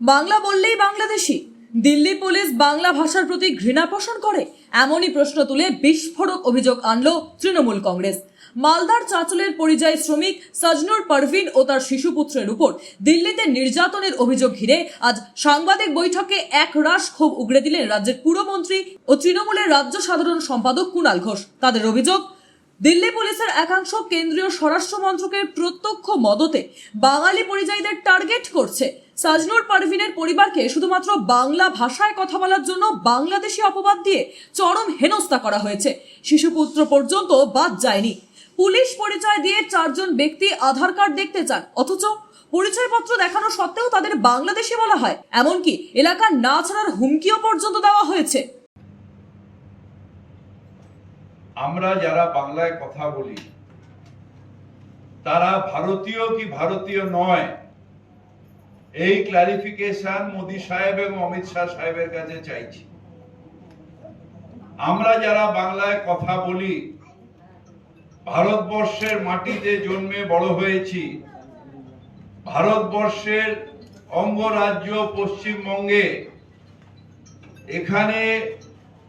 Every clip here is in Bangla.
বাংলা বললেই বাংলাদেশি। দিল্লি পুলিশ বাংলা ভাষার প্রতি ঘৃণা পোষণ করে, এমনই প্রশ্ন তুলে বিস্ফোরক অভিযোগ আনল তৃণমূল কংগ্রেস। মালদার চাঁচলের পরিযায়ী শ্রমিক সজনুর পারভিন ও তার শিশুপুত্রের উপর দিল্লিতে নির্যাতনের অভিযোগ ঘিরে আজ সাংবাদিক বৈঠকে এক রাশ ক্ষোভ উগড়ে দিলেন রাজ্যের পুরমন্ত্রী ও তৃণমূলের রাজ্য সাধারণ সম্পাদক কুণাল ঘোষ। তাদের অভিযোগ, দিল্লি পুলিশের একাংশ কেন্দ্রীয় স্বরাষ্ট্র মন্ত্রকের প্রত্যক্ষ মদতে বাঙালি পরিযায়ীদের টার্গেট করছে। সাজনুর পারভিনের পরিবারকে শুধুমাত্র বাংলা ভাষায় কথা বলার জন্য বাংলাদেশি অপবাদ দিয়ে চরম হেনস্থা করা হয়েছে। শিশুপুত্র পর্যন্ত বাদ যায়নি। পুলিশ পরিচয় দিয়ে চারজন ব্যক্তি আধার কার্ড দেখতে চান। অথচ পরিচয়পত্র দেখানো সত্ত্বেও তাদের বাংলাদেশে বলা হয়। এমনকি এলাকার না ছাড়ার হুমকিও পর্যন্ত দেওয়া হয়েছে। আমরা যারা বাংলায় কথা বলি, তারা ভারতীয় কি ভারতীয় নয়? এই ক্লারিফিকেশন মোদি সাহেব এবং অমিত শাহ সাহেবের কাছে চাইছি। আমরা যারা বাংলায় কথা বলি, ভারতবর্ষের মাটিতে জন্মে বড় হয়েছি, ভারতবর্ষের অঙ্গরাজ্য পশ্চিমবঙ্গে এখানে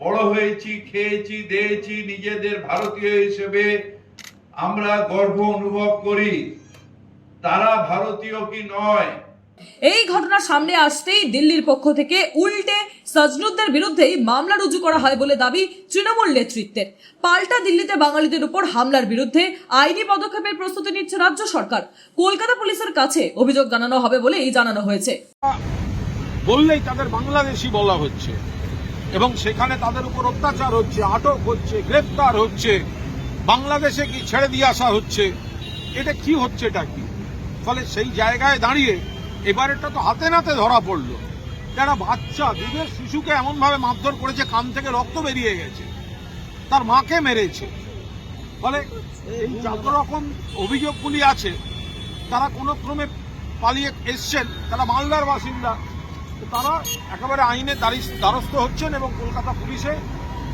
বড় হয়েছি, খেয়েছি, দিয়েছি, নিজেদের ভারতীয় হিসেবে আমরা গর্ব অনুভব করি। তারা ভারতীয় কি নয়? এই ঘটনা সামনে আসতেই দিল্লির পক্ষ থেকে উল্টে সজনুদ্দের বিরুদ্ধেই মামলা রুজু করা হয় বলে দাবি তৃণমূল নেতৃত্বের। পাল্টা দিল্লিতে বাঙালিদের উপর হামলার বিরুদ্ধে আইনি পদক্ষেপের প্রস্তুতি নিচ্ছে রাজ্য সরকার। কলকাতা পুলিশের কাছে অভিযোগ জানানো হবে বলেই জানানো হয়েছে। বললেই তাদের বাংলাদেশি বলা হচ্ছে এবং সেখানে তাদের উপর অত্যাচার হচ্ছে, আটক হচ্ছে গ্রেফতার হচ্ছে, বাংলাদেশে কি ছেড়ে দিয়ে আসা হচ্ছে, এটা কি হচ্ছে এটা কি? ফলে সেই জায়গায় দাঁড়িয়ে এবারেরটা তো হাতে নাতে ধরা পড়ল। যারা বাচ্চা দুধের শিশুকে এমনভাবে মারধর করেছে, কান থেকে রক্ত বেরিয়ে গেছে, তার মাকে মেরেছে। ফলে এই যত রকম অভিযোগগুলি আছে, তারা কোনো ক্রমে পালিয়ে এসছেন, তারা মালদার বাসিন্দা। তারা একেবারে আইনে দ্বারিস- দ্বারস্থ হচ্ছেন এবং কলকাতা পুলিশে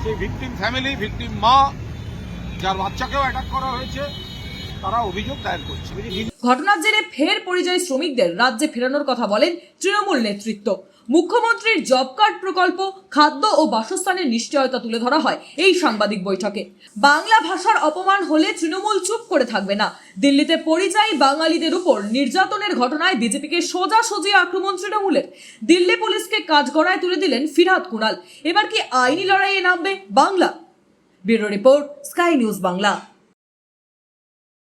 সেই ভিকটিম ফ্যামিলি, ভিকটিম মা, যার বাচ্চাকেও অ্যাটাক করা হয়েছে তারা অভিযোগ দায়ের করছে। ঘটনার জেরে ফের পরিযায়ী শ্রমিকদের রাজ্যে ফেরানোর কথা বলেন তৃণমূল নেতৃত্ব। মুখ্যমন্ত্রীর জব কার্ড প্রকল্প খাদ্য ও বাসস্থানের নিশ্চয়তা তুলে ধরা হয় এই সাংবাদিক বৈঠকে। বাংলা ভাষার অপমান হলে তৃণমূল চুপ করে থাকবে না। দিল্লিতে পরিযায়ী বাঙালিদের উপর নির্যাতনের ঘটনায় বিজেপিকে সোজাসুজি আক্রমণ তৃণমূলের। দিল্লি পুলিশকে কাজ গড়ায় তুলে দিলেন ফিরহাদ কুনাল। এবার কি আইনি লড়াইয়ে নামবে Bangla? Bureau report Sky News Bangla.